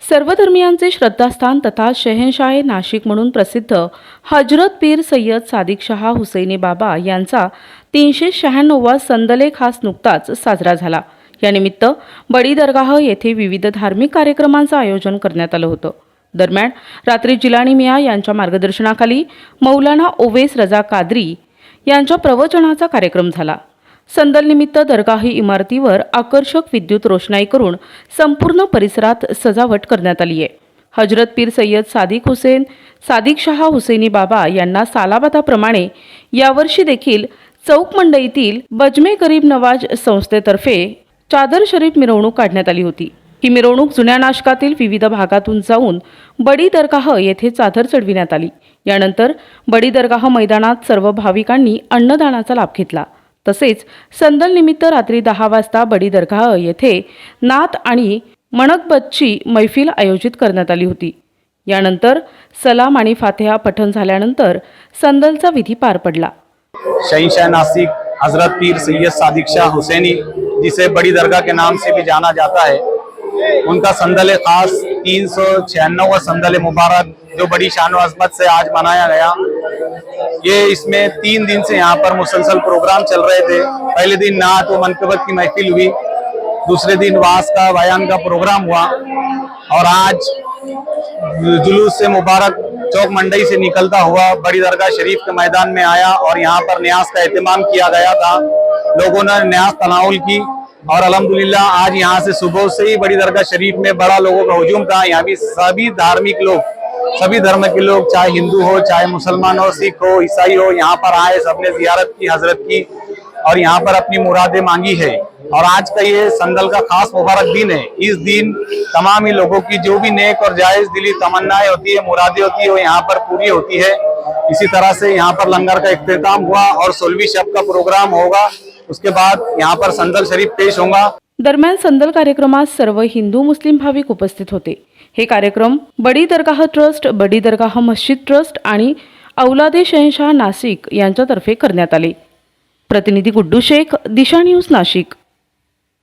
सर्वधर्मियांचे श्रद्धास्थान तथा शहेनशाहे नाशिक म्हणून प्रसिद्ध हजरत पीर सय्यद सादिक शहा हुसैनी बाबा यांचा तीनशे शहाण्णववा संदलेख आज नुकताच साजरा झाला. यानिमित्त बडी दरगाह येथे विविध धार्मिक कार्यक्रमांचं आयोजन करण्यात आलं होतं. दरम्यान रात्री जिलानी मिया यांच्या मार्गदर्शनाखाली मौलाना ओवेस रजा कादरी यांच्या प्रवचनाचा कार्यक्रम झाला. संदलनिमित्त दरगाही इमारतीवर आकर्षक विद्युत रोषणाई करून संपूर्ण परिसरात सजावट करण्यात आली आहे हजरत पीर सय्यद सादिक हुसेन सादिक शहा हुसेनी बाबा यांना सालाबादाप्रमाणे यावर्षी देखील चौक मंडईतील बजमे गरीब नवाज संस्थेतर्फे चादर शरीफ मिरवणूक काढण्यात आली होती. ही मिरवणूक जुन्या नाशकातील विविध भागातून जाऊन बडी दरगाह येथे चादर चढविण्यात आली. यानंतर बडी दरगाह मैदानात सर्व भाविकांनी अन्नदानाचा लाभ घेतला. तसेच संदलनिमित्त रात्री दहा वाजता बडी दरगाह येथे नात आणि मणकबतची मैफिल आयोजित करण्यात आली होती. यानंतर सलाम आणि फातेहा पठण झाल्यानंतर संदलचा विधी पार पडला. शहीशाह नासिक हजरत पीर सैयद सादिक शाह हुसैनी जिसे बड़ी दरगाह के नाम से भी जाना जाता है उनका संदल खास तीन सौ छियानवा संदल मुबारक जो बड़ी शान अजमत से आज मनाया गया। ये इसमें तीन दिन से यहाँ पर मुसलसल प्रोग्राम चल रहे थे। पहले दिन नात व मनकबत की महफिल हुई, दूसरे दिन वास का बयान का प्रोग्राम हुआ और आज जुलूस से मुबारक चौक मंडई से निकलता हुआ बड़ी दरगाह शरीफ के मैदान में आया और यहाँ पर न्यास का एहतमाम किया गया था। लोगों ने न्यास तनाउल की और अल्हम्दुलिल्लाह आज यहाँ से सुबह से ही बड़ी दरगाह शरीफ में बड़ा लोगों का हजूम था। यहाँ भी सभी धार्मिक लोग सभी धर्म के लोग, चाहे हिंदू हो, चाहे मुसलमान हो, सिख हो, ईसाई हो, यहाँ पर आए, सबने जियारत की, हज़रत की और यहाँ पर अपनी मुरादें मांगी है। और आज का ये संदल का खास मुबारक दिन है। इस दिन तमाम ही लोगों की जो भी नेक और जायज़ दिली तमन्नाएँ होती है, मुरादें होती है, वो यहाँ पर पूरी होती है। इसी तरह से यहाँ पर लंगर का इख्तिताम हुआ और सोलवी शब का प्रोग्राम होगा। उसके बाद यहाँ पर संदल शरीफ पेश होगा। दरम्यान संदल कार्यक्रमात सर्व हिंदू मुस्लिम भाविक उपस्थित होते. हे कार्यक्रम बडी दरगाह ट्रस्ट बडी दरगाह मस्जिद ट्रस्ट आणि औलादे शहनशाह नाशिक यांच्यातर्फे करण्यात आले. प्रतिनिधी गुड्डू शेख दिशा न्यूज नाशिक.